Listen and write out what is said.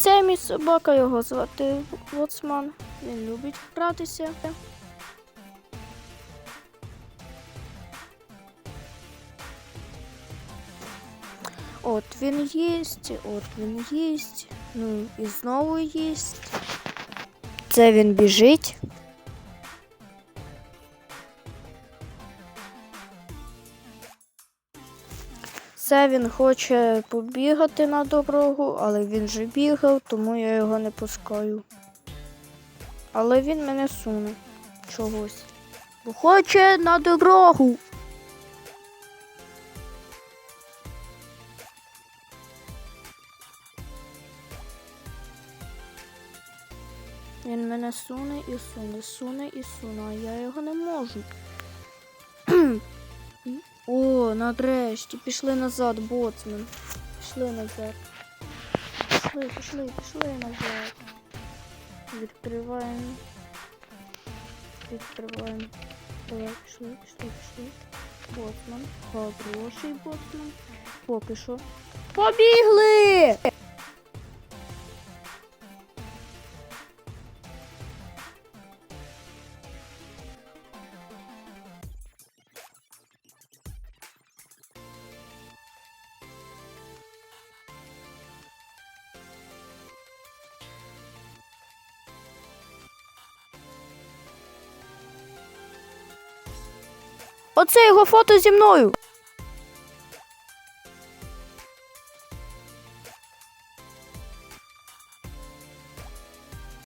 Це мій собака, його звати Боцман. Він любить гратися. От він їсть, от він їсть, ну і знову їсть. Це він біжить. Це він хоче побігати на дорогу, але він же бігав, тому я його не пускаю. Але він мене суне чогось. Хоче на дорогу. Він мене суне і суне, суне і суне, а я його не можу. О, нарешті, пішли назад, боцман. Пішли назад. Пішли, пішли, пішли назад. Відкриваємо. Відкриваємо. Давай, пішли, пішли, пішли. Боцман. Хороший боцман. Поки що. Побігли! Оце його фото зі мною.